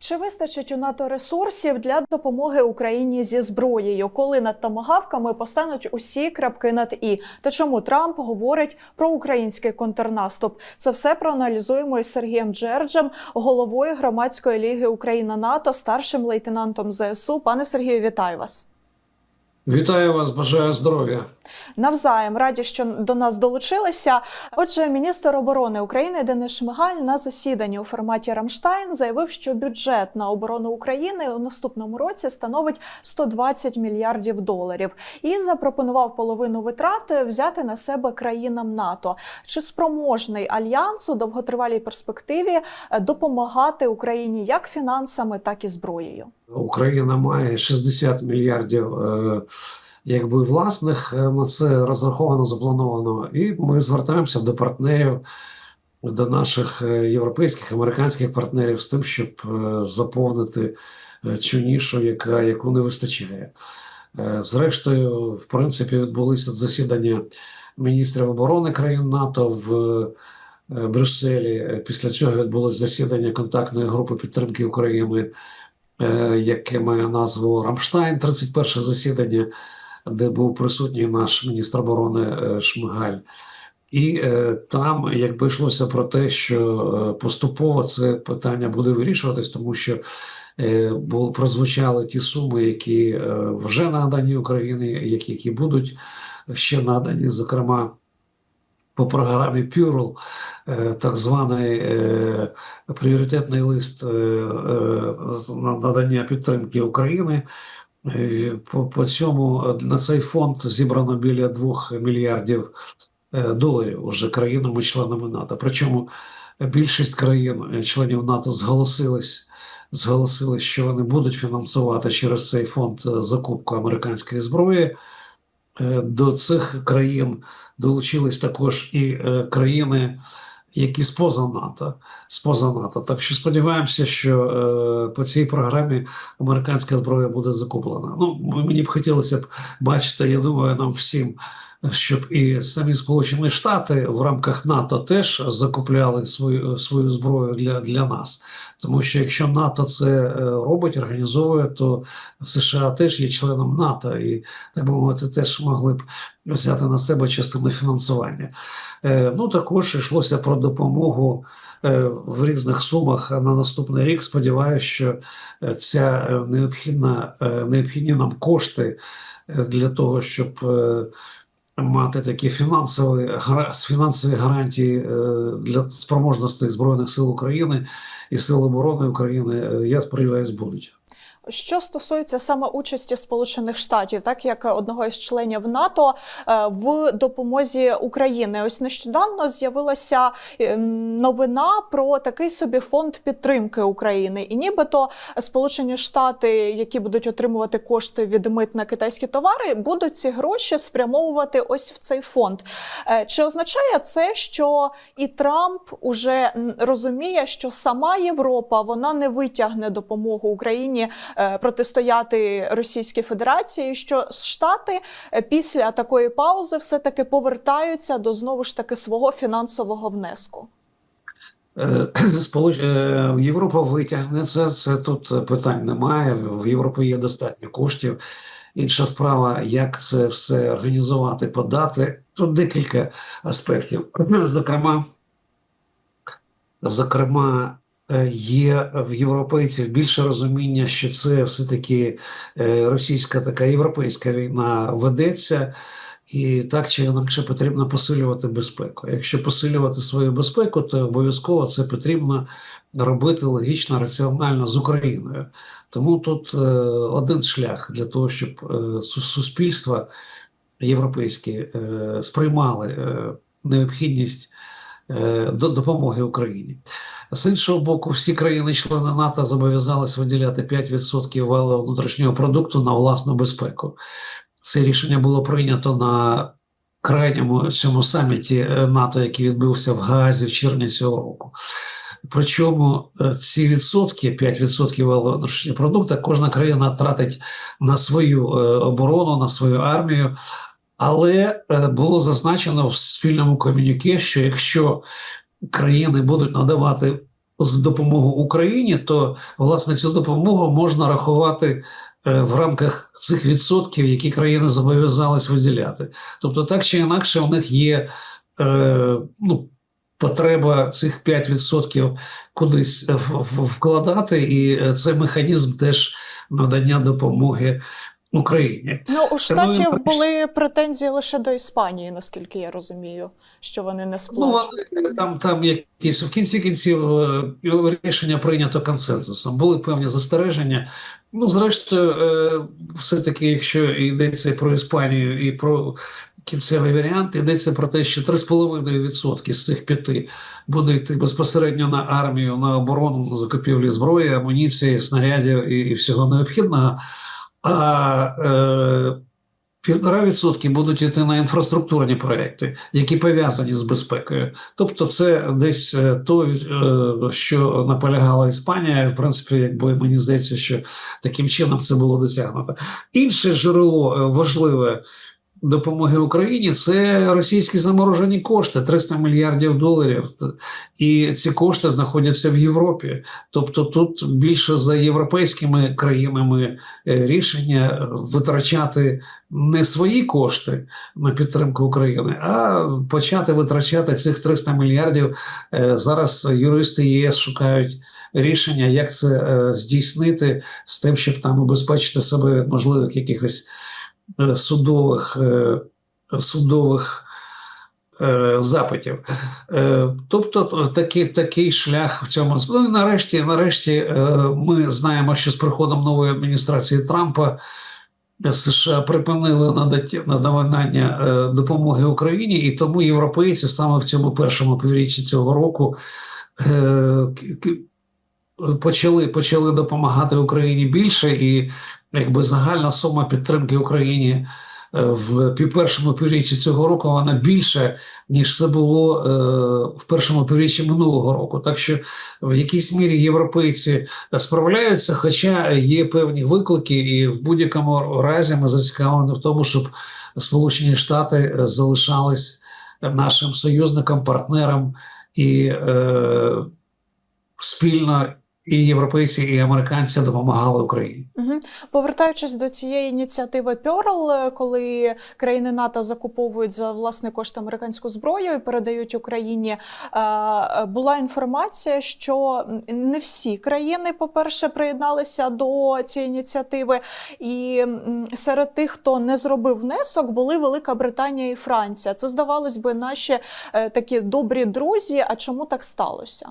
Чи вистачить у НАТО ресурсів для допомоги Україні зі зброєю, коли над томагавками постануть усі крапки над і? Та чому Трамп говорить про український контрнаступ? Це все проаналізуємо із Сергієм Джерджем, головою громадської ліги Україна НАТО, старшим лейтенантом ЗСУ. Пане Сергію, вітаю вас. Вітаю вас, бажаю здоров'я. Навзаєм раді, що до нас долучилися. Отже, міністр оборони України Денис Шмигаль на засіданні у форматі Рамштайн заявив, що бюджет на оборону України у наступному році становить 120 мільярдів доларів, і запропонував половину витрат взяти на себе країнам НАТО. Чи спроможний альянс у довготривалій перспективі е, допомагати Україні як фінансами, так і зброєю? Україна має 60 мільярдів е, якби власних е, на це розраховано, заплановано. І ми звертаємося до партнерів, до наших е, європейських, американських партнерів з тим, щоб заповнити цю нішу, яка, яку не вистачає. Зрештою, в принципі, відбулися засідання міністрів оборони країн НАТО в Брюсселі. Після цього відбулось засідання контактної групи підтримки України, яке має назву Рамштайн, 31 засідання, де був присутній наш міністр оборони е, Шмигаль. І е, там якби йшлося про те, що е, поступово це питання буде вирішуватись, тому що е, бу- прозвучали ті суми, які е, вже надані Україні, які, які будуть ще надані, зокрема. По програмі Пюрл, е, так званий е, пріоритетний лист е, надання підтримки України. По, цьому на цей фонд зібрано біля 2 мільярдів доларів уже країнами-членами НАТО. Причому більшість країн, е, членів НАТО, зголосились, зголосились, що вони будуть фінансувати через цей фонд закупку американської зброї. До цих країн долучились також і е, країни, які споза НАТО, споза НАТО. Так що сподіваємося, що е, по цій програмі американська зброя буде закуплена. Ну, мені б хотілося б бачити, я думаю, нам всім, щоб і самі Сполучені Штати в рамках НАТО теж закупляли свою, свою зброю для, для нас. Тому що якщо НАТО це е, робить, організовує, то США теж є членом НАТО і, так би мовити, теж могли б взяти на себе частину фінансування. Е, Ну, також йшлося про допомогу е, в різних сумах на наступний рік. Сподіваюся, що е, ця необхідна, необхідні нам кошти для того, щоб мати такі фінансові, фінансові гарантії е, для спроможності Збройних сил України і Сил оборони України, е, я сподіваюся, будуть. Що стосується саме участі Сполучених Штатів, так як одного із членів НАТО е, в допомозі України, ось нещодавно з'явилася ем, новина про такий собі фонд підтримки України, і нібито Сполучені Штати, які будуть отримувати кошти від мит на китайські товари, будуть ці гроші спрямовувати ось в цей фонд. Е, Чи означає це, що і Трамп уже розуміє, що сама Європа вона не витягне допомогу Україні протистояти Російській Федерації, що Штати е, після такої паузи все таки повертаються до знову ж таки свого фінансового внеску? Е, Сполуч... е, Європа витягне це, це тут питань немає. В Європі є достатньо коштів. Інша справа, як це все організувати, подати. Тут декілька аспектів. Зокрема, зокрема, е, є в європейців більше розуміння, що це все-таки е, російська така європейська війна ведеться. І так чи інакше потрібно посилювати безпеку. Якщо посилювати свою безпеку, то обов'язково це потрібно робити логічно, раціонально з Україною. Тому тут е, один шлях для того, щоб е, суспільства європейські е, сприймали е, необхідність е, до допомоги Україні. З іншого боку, всі країни-члени НАТО зобов'язались виділяти 5% валового внутрішнього продукту на власну безпеку. Це рішення було прийнято на крайньому цьому саміті е, НАТО, який відбувся в Гаазі в червні цього року. Причому е, ці відсотки, 5% валового внутрішнього продукту, кожна країна тратить на свою е, оборону, на свою армію. Але було зазначено в спільному комюніке, що якщо країни будуть надавати з допомогу Україні, то власне цю допомогу можна рахувати е, в рамках цих відсотків, які країни зобов'язались виділяти. Тобто, так чи інакше, у них є е, ну, потреба цих 5% кудись в- вкладати, і е, це механізм теж надання допомоги Україні. Ну у штатів ми- були претензії лише до Іспанії, наскільки я розумію, що вони не Ну, сплачують. вони, там, там якісь в кінці кінців е, рішення прийнято консенсусом. Були певні застереження. Ну, зрештою, е, все-таки, якщо йдеться про Іспанію і про кінцевий варіант, йдеться про те, що 3,5% з цих п'яти буде йти безпосередньо на армію, на оборону, на закупівлі зброї, амуніції, снарядів і, і всього необхідного. А е, Півтора відсотки будуть йти на інфраструктурні проекти, які пов'язані з безпекою. Тобто, це десь е, то, е, що наполягала Іспанія. В принципі, якби мені здається, що таким чином це було досягнуто. Інше джерело важливе допомоги Україні це російські заморожені кошти 300 мільярдів доларів. І ці кошти знаходяться в Європі. Тобто, тут більше за європейськими країнами е, рішення витрачати не свої кошти на підтримку України, а почати витрачати цих 300 мільярдів. Е, Зараз юристи ЄС шукають рішення, як це е, здійснити з тим, щоб там убезпечити себе від можливих якихось судових, е, судових е, запитів. Е, Тобто такий, такий шлях в цьому. Ну і нарешті, нарешті е, ми знаємо, що з приходом нової адміністрації Трампа США припинили надавання е, допомоги Україні, і тому європейці саме в цьому першому півріччі цього року е, почали, почали допомагати Україні більше, і якби загальна сума підтримки Україні е, в першому півріччі цього року вона більше, ніж це було е, в першому півріччі минулого року. Так що в якійсь мірі європейці справляються, хоча є певні виклики, і в будь-якому разі ми зацікавлені в тому, щоб Сполучені Штати залишались нашим союзником, партнером і е, спільно і європейці, і американці допомагали Україні. Угу. Повертаючись до цієї ініціативи Пьорл, е, коли країни НАТО закуповують за власний кошт американську зброю і передають Україні, е, е, була інформація, що не всі країни, по-перше, приєдналися до цієї ініціативи, і серед тих, хто не зробив внесок, були Велика Британія і Франція. Це здавалось би наші такі добрі друзі. А чому так сталося?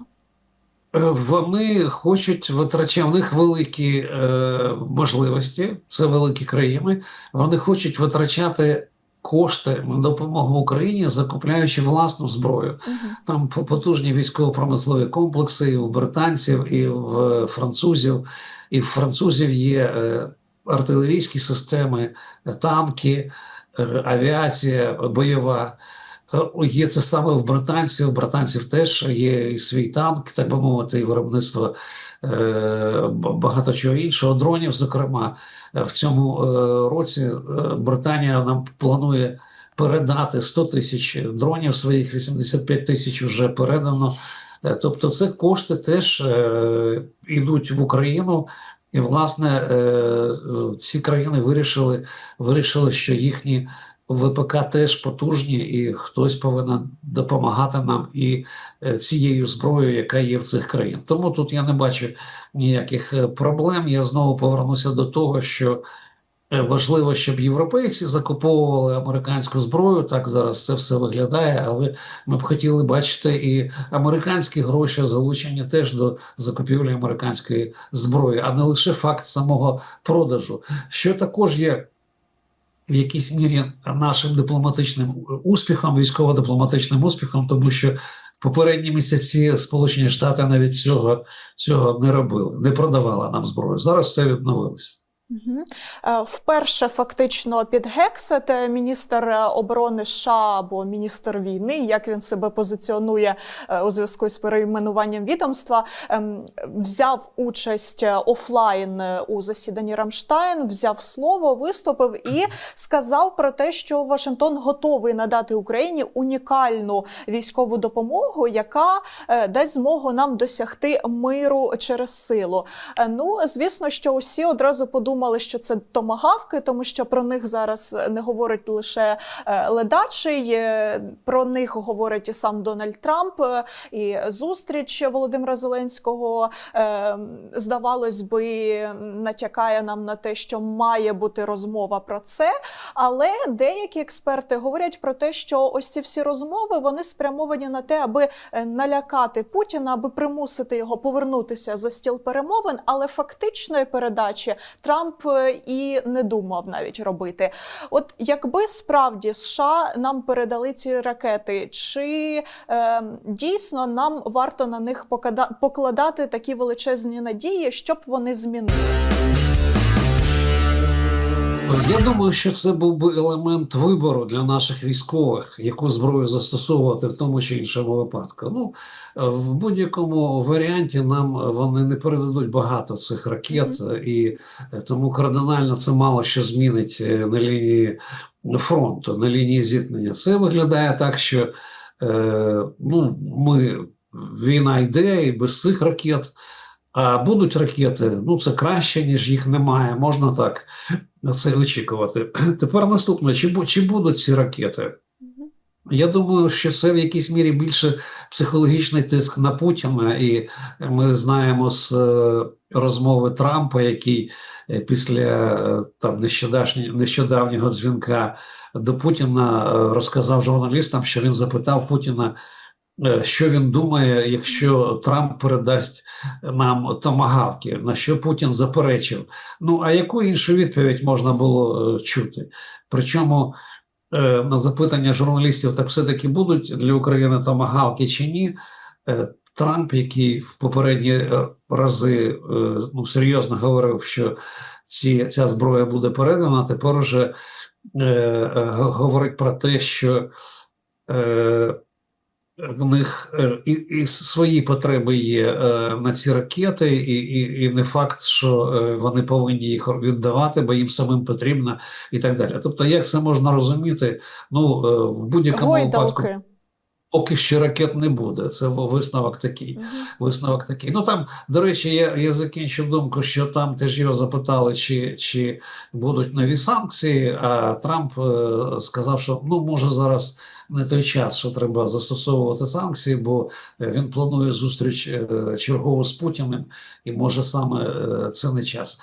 Е, Вони хочуть витрачати, в них великі е, можливості, це великі країни. Вони хочуть витрачати кошти на допомогу Україні, закупляючи власну зброю. Угу. Там потужні військово-промислові комплекси і в британців, і в французів. І в французів є е, артилерійські системи, е, танки, е, авіація бойова. Е, Є це саме в британців. У британців теж є і свій танк, так би мовити, і виробництво е, багато чого іншого, дронів, зокрема. Е, В цьому році Британія нам планує передати 100 тисяч дронів своїх, 85 тисяч вже передано. Тобто, це кошти теж йдуть в Україну. І, власне, ці країни вирішили, вирішили, що їхні ВПК теж потужні, і хтось повинен допомагати нам і е, цією зброєю, яка є в цих країн. Тому тут я не бачу ніяких е, проблем. Я знову повернуся до того, що е, важливо, щоб європейці закуповували американську зброю. Так зараз це все виглядає, але ми б хотіли бачити і американські гроші залучені теж до закупівлі американської зброї, а не лише факт самого продажу, що також є в якійсь мірі нашим дипломатичним успіхом, військово-дипломатичним успіхом, тому що в попередні місяці Сполучені Штати навіть цього, цього не робили, не продавали нам зброю. Зараз це відновилося. Е, Вперше фактично під Гексет міністр е, оборони США або міністр війни, як він себе позиціонує е, у зв'язку з перейменуванням відомства, ем, взяв участь офлайн у засіданні Рамштайн, взяв слово, виступив і сказав про те, що Вашингтон готовий надати Україні унікальну військову допомогу, яка дасть змогу нам досягти миру через силу. Ну, звісно, що усі одразу подумали, що це томагавки, тому що про них зараз не говорить лише е, ледачий, про них говорить і сам Дональд Трамп, е, і зустріч Володимира Зеленського, е, здавалось би, натякає нам на те, що має бути розмова про це. Але деякі експерти говорять про те, що ось ці всі розмови вони спрямовані на те, аби налякати Путіна, аби примусити його повернутися за стіл перемовин. Але фактичної передачі Трамп е, і не думав навіть робити. От якби справді США нам передали ці ракети, чи е, дійсно нам варто на них покладати такі величезні надії, щоб вони змінили? Я думаю, що це був би елемент вибору для наших військових, яку зброю застосовувати в тому чи іншому випадку. Ну, е, в будь-якому варіанті нам вони не передадуть багато цих ракет, і е, тому кардинально це мало що змінить е, на лінії фронту, на лінії зіткнення. Це виглядає так, що е, ну, ми, війна йде і без цих ракет. А будуть ракети, ну це краще, ніж їх немає. Можна так на це очікувати. Тепер наступне: чи, чи будуть ці ракети? Я думаю, що це в якійсь мірі більше психологічний тиск на Путіна, і ми знаємо з е, розмови Трампа, який е, після е, там нещодавнього, дзвінка до Путіна розказав журналістам, що він запитав Путіна, що він думає, якщо Трамп передасть нам томагавки, на що Путін заперечив. Ну а яку іншу відповідь можна було е, чути? Причому е, на запитання журналістів, так все-таки будуть для України томагавки чи ні? Е, Трамп, який в попередні е, рази е, ну, серйозно говорив, що ці, ця зброя буде передана, тепер уже е, е, говорить про те, що е, в них е, і, і свої потреби є е, на ці ракети, і, і, і не факт, що е, вони повинні їх віддавати, бо їм самим потрібно, і так далі. Тобто, як це можна розуміти? Ну, в будь-якому випадку. Поки що ракет не буде. Це висновок такий. Мгм. Висновок такий. Ну там, до речі, я, я закінчив думку, що там теж його запитали, чи, чи будуть нові санкції. А Трамп е, сказав, що ну може зараз не той час, що треба застосовувати санкції, бо він планує зустріч е, чергову з Путіним, і може саме е, це не час.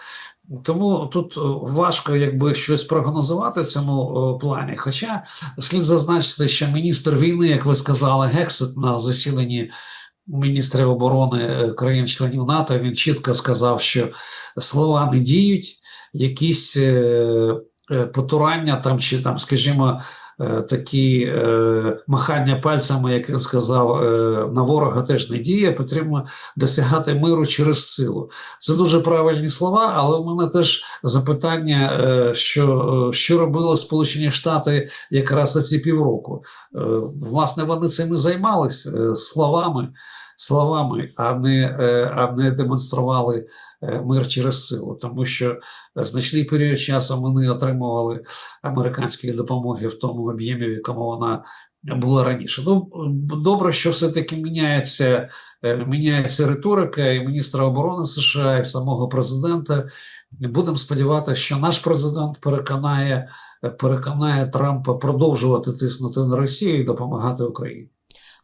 Тому тут е, важко якби щось прогнозувати в цьому е, плані. Хоча слід зазначити, що міністр війни, як ви сказали, Гексет на засіданні міністрів оборони е, країн-членів НАТО, він чітко сказав, що слова не діють, якісь потурання там чи там, скажімо, такі е, махання пальцями, як він сказав, е, на ворога теж не діє. Потрібно досягати миру через силу. Це дуже правильні слова, але у мене теж запитання, е, що, е, що робили Сполучені Штати якраз ці півроку. Е, Власне, вони цим і займалися е, словами, словами, а не, е, а не демонстрували е, мир через силу, тому що значний період часу вони отримували американської допомоги в тому об'ємі, в якому вона була раніше. Ну, добре, що все-таки міняється, е, міняється риторика і міністра оборони США, і самого президента. Будемо сподіватися, що наш президент переконає, переконає Трампа продовжувати тиснути на Росію і допомагати Україні.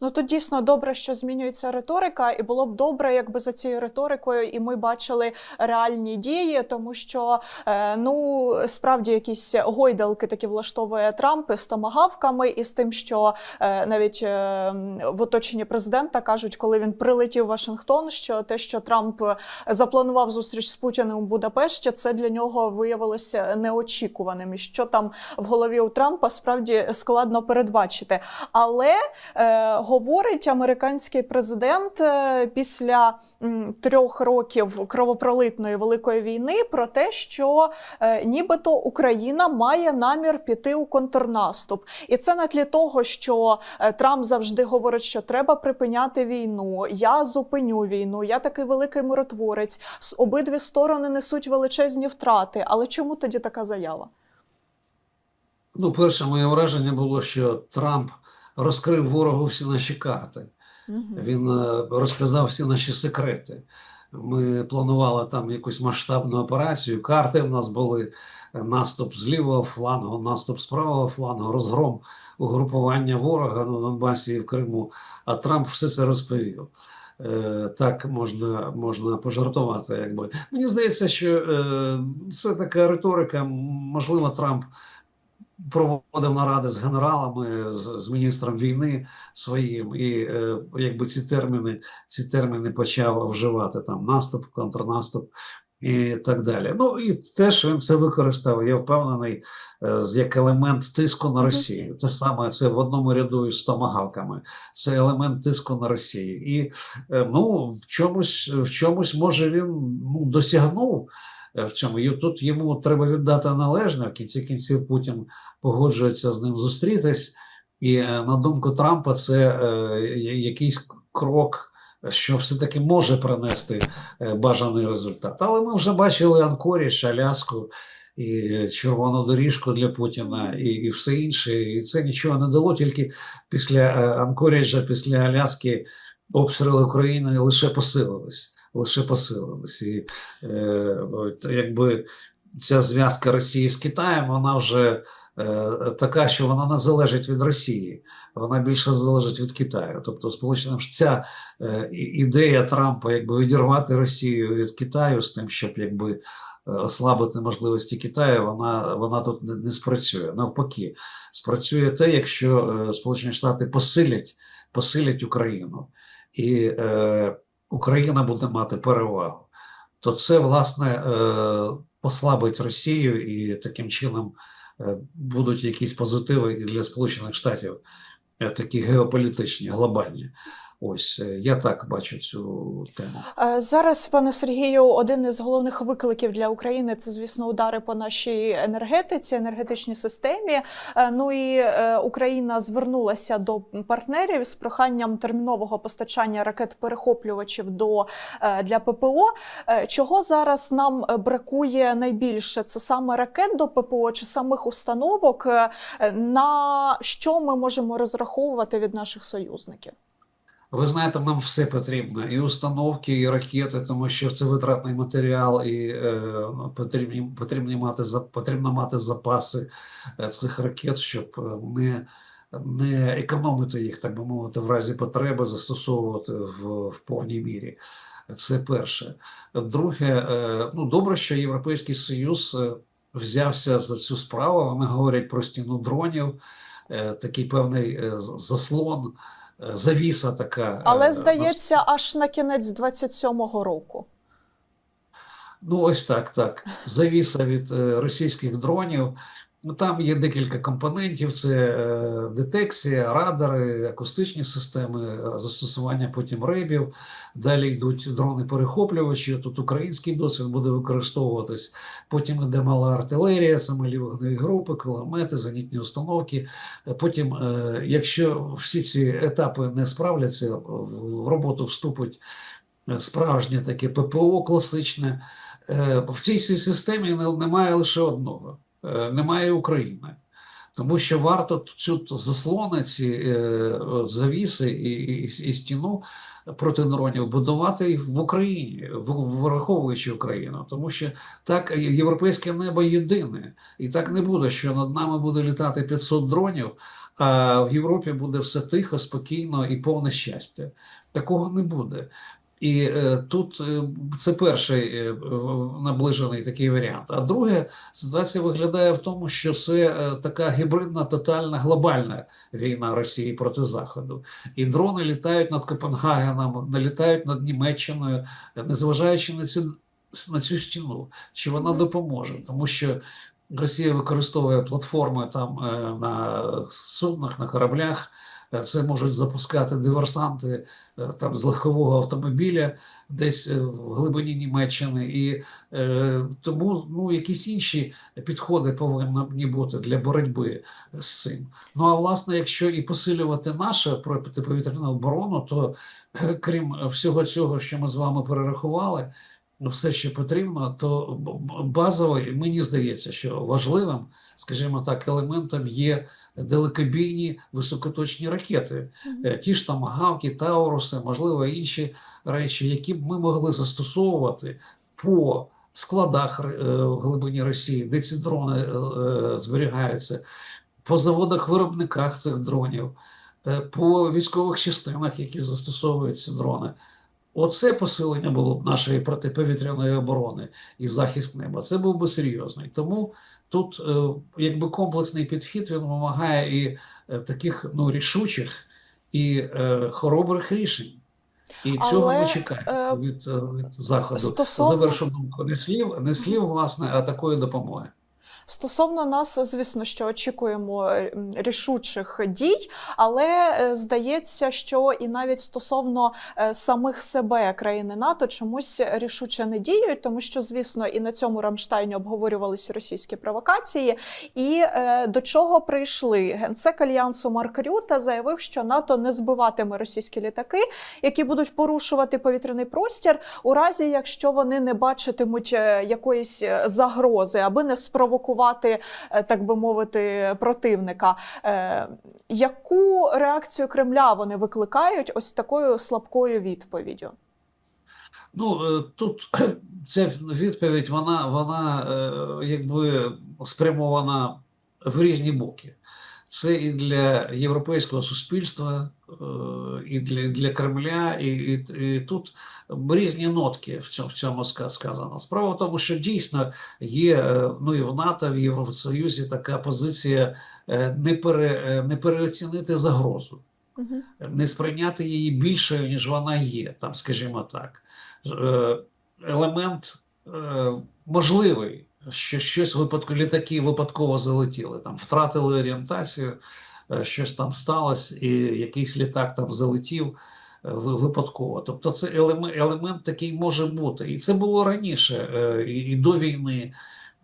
Ну тут дійсно добре, що змінюється риторика, і було б добре, якби за цією риторикою і ми бачили реальні дії, тому що е, ну справді якісь гойдалки такі влаштовує Трамп з томагавками, і з тим, що е, навіть е, в оточенні президента кажуть, коли він прилетів в Вашингтон, що те, що Трамп запланував зустріч з Путіним у Будапешті, це для нього виявилося неочікуваним. І що там в голові у Трампа справді складно передбачити. Але е, говорить американський президент е, після трьох років кровопролитної великої війни про те, що е, нібито Україна має намір піти у контрнаступ, і це на тлі того, що е, Трамп завжди говорить, що треба припиняти війну. Я зупиню війну. Я такий великий миротворець. Обидві сторони несуть величезні втрати. Але чому тоді така заява? Ну, перше моє враження було, що Трамп розкрив ворогу всі наші карти. Він е, розказав всі наші секрети. Ми планували там якусь масштабну операцію. Карти в нас були е, наступ з лівого флангу, наступ з правого флангу, розгром угрупування ворога на Донбасі і в Криму. А Трамп все це розповів. Е, Так можна, можна пожартувати. Якби. Мені здається, що це така риторика. Можливо, Трамп проводив наради з генералами, з, з міністром війни своїм, і е, якби ці терміни, ці терміни почав вживати там наступ, контрнаступ і так далі. Ну і теж він це використав, я впевнений, е, з- як елемент тиску на Росію. Те саме це в одному ряду із томагавками. Це елемент тиску на Росію. І е, ну, в чомусь, в чомусь може він ну, досягнув. Е, В цьому І тут йому треба віддати належне. В кінці кінців Путін погоджується з ним зустрітись. І е, на думку Трампа, це е, якийсь крок, що все-таки може принести е, бажаний результат. Але ми вже бачили Анкоріч, Аляску і червону доріжку для Путіна, і, і все інше. І це нічого не дало. Тільки після Анкоріджа, після Аляски обстріли України лише посилились. Лише посилились. І е, якби ця зв'язка Росії з Китаєм, вона вже е, така, що вона не залежить від Росії, вона більше залежить від Китаю. Тобто, Сполученим ця е, ідея Трампа, якби відірвати Росію від Китаю з тим, щоб якби е, ослабити можливості Китаю, вона, вона тут не, не спрацює. Навпаки, спрацює те, якщо е, Сполучені Штати посилять, посилять Україну, і е, Україна буде мати перевагу. То це власне е, послабить Росію і таким чином е, будуть якісь позитиви і для Сполучених Штатів, е, такі геополітичні, глобальні. Ось е, я так бачу цю тему. Е, Зараз, пане Сергію, один із головних викликів для України це, звісно, удари по нашій енергетиці, енергетичній системі. Е, Ну і Україна звернулася до партнерів з проханням термінового постачання ракет-перехоплювачів до для ППО. Чого зараз нам бракує найбільше? Це саме ракет до ППО чи самих установок? На що ми можемо розраховувати від наших союзників? Ви знаєте, нам все потрібно, і установки, і ракети, тому що це витратний матеріал, і е, потрібні, потрібні мати, потрібно мати запаси е, цих ракет, щоб е, не, не економити їх, так би мовити, в разі потреби застосовувати в, в повній мірі. Це перше. Друге, е, ну добре, що Європейський Союз е, взявся за цю справу. Вони говорять про стіну дронів, е, такий певний заслон. Завіса така. е, Але здається, аж на кінець 27-го року. Ну, ось так, так. Завіса від е, російських дронів. Ну, там є декілька компонентів: це е, детекція, радари, акустичні системи, е, застосування потім ребів. Далі йдуть дрони-перехоплювачі. Тут український досвід буде використовуватись. Потім іде мала артилерія, самі вогневі групи, кулемети, зенітні установки. Потім, е, якщо всі ці етапи не справляться, в роботу вступить справжнє таке ППО класичне. В цій системі немає лише одного: немає України. Тому що варто цю заслони, ці е, завіси і, і, і стіну проти дронів будувати в Україні, враховуючи Україну. Тому що так європейське небо єдине, і так не буде, що над нами буде літати 500 дронів, а в Європі буде все тихо, спокійно і повне щастя. Такого не буде. І е, тут е, це перший е, наближений такий варіант. А друге, ситуація виглядає в тому, що це е, така гібридна, тотальна глобальна війна Росії проти Заходу. І дрони літають над Копенгагеном, не літають над Німеччиною, незважаючи на цю, на цю стіну, чи вона допоможе, тому що. Росія використовує платформи там е, на суднах, на кораблях Це можуть запускати диверсанти е, там з легкового автомобіля десь е, в глибині Німеччини, і е, тому ну, якісь інші підходи повинні бути для боротьби з цим. Ну а власне, якщо і посилювати нашу протиповітряну оборону, то е, крім всього цього, що ми з вами перерахували, ну, все, що потрібно, то б- б- базовий, мені здається, що важливим, скажімо так, елементом є далекобійні високоточні ракети. Е, Ті ж там гавки, тауруси, можливо, інші речі, які б ми могли застосовувати по складах е, в глибині Росії, де ці дрони е, зберігаються, по заводах-виробниках цих дронів, по військових частинах, які застосовують ці дрони. Оце посилення було б нашої протиповітряної оборони і захист неба. Це був би серйозний. Тому тут е, якби комплексний підхід він вимагає і е, таких ну, рішучих і е, хоробрих рішень. І цього Але, ми чекаємо е, від, від заходу. стосовно- Завершу думку не слів, не слів, власне, а такої допомоги. Стосовно нас, звісно, що очікуємо е, рішучих дій, але е, здається, що і навіть стосовно е, самих себе країни НАТО чомусь рішуче не діють, тому що, звісно, і на цьому Рамштайні обговорювалися російські провокації. І до чого прийшли генсек альянсу Марк Рюта заявив, що НАТО не збиватиме російські літаки, які будуть порушувати повітряний простір, у разі якщо вони не бачитимуть якоїсь загрози, аби не спровокувати, е, так би мовити, противника. Е, Яку реакцію Кремля вони викликають ось такою слабкою відповіддю? Ну, е, тут ця відповідь, вона, вона якби спрямована в різні боки. Це і для європейського суспільства, і для, для Кремля, і, і, і тут різні нотки в цьому, в цьому сказано. Справа в тому, що дійсно є е, ну, і в НАТО, в Євросоюзі така позиція е, не, пере, е, не переоцінити загрозу не сприйняти її більшою, ніж вона є, там, скажімо так. Е, Елемент е, можливий, що щось випадку, літаки випадково залетіли, там, втратили орієнтацію, щось там сталося, і якийсь літак там залетів е, випадково. Тобто це елемент, елемент такий може бути. І це було раніше, е, і, до війни.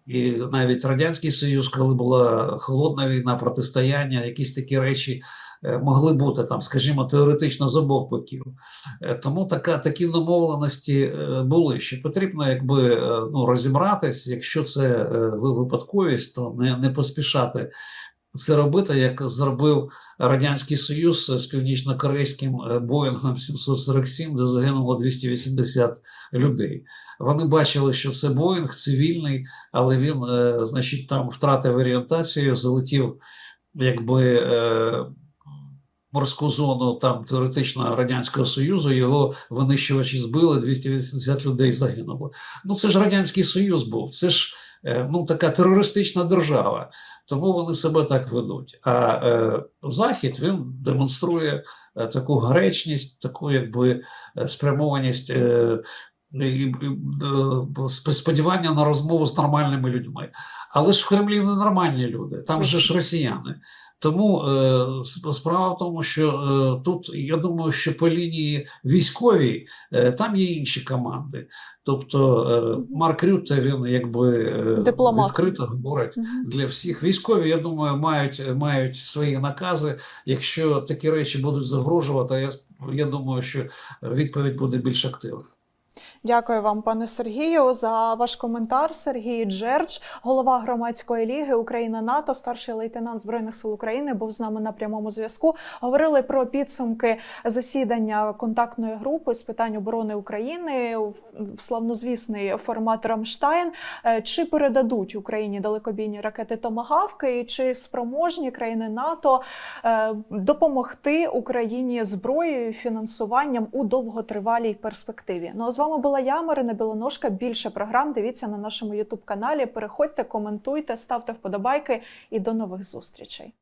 І навіть Радянський Союз, коли була холодна війна, протистояння, якісь такі речі е, могли бути там, скажімо, теоретично з обох боків. Е, Тому така, такі домовленості е, були. Що потрібно, якби е, ну, розібратись, якщо це е, випадковість, то не, не поспішати це робити, як зробив Радянський Союз з північно-корейським е, Боїнгом 747, де загинуло 280 людей. Вони бачили, що це Боїнг цивільний, але він, е, значить, там втратив орієнтацію, залетів якби е, морську зону там теоретично Радянського Союзу, його винищувачі збили, 280 людей загинуло. Ну це ж Радянський Союз був, це ж ну, така терористична держава, тому вони себе так ведуть. А е, Захід він демонструє е, таку гречність, таку якби е, спрямованість. Е, і, е, сподівання на розмову з нормальними людьми. Але ж в Кремлі не нормальні люди, там же ж росіяни. Тому е, справа в тому, що е, тут я думаю, що по лінії військовій е, там є інші команди. Тобто е, Марк Рютте він якби е, відкрито говорить для всіх. Військові, я думаю, мають, мають свої накази. Якщо такі речі будуть загрожувати, я, я думаю, що відповідь буде більш активна. Дякую вам, пане Сергію, за ваш коментар. Сергій Джердж, голова громадської ліги Україна НАТО, старший лейтенант збройних сил України, був з нами на прямому зв'язку. Говорили про підсумки засідання контактної групи з питань оборони України в славнозвісний формат Рамштайн. Е, Чи передадуть Україні далекобійні ракети Томагавки, і чи спроможні країни НАТО е, допомогти Україні зброєю і фінансуванням у довготривалій перспективі? Ну а з вами була я, Марина Білоножка. Більше програм дивіться на нашому Ютуб каналі. Переходьте, коментуйте, ставте вподобайки і до нових зустрічей.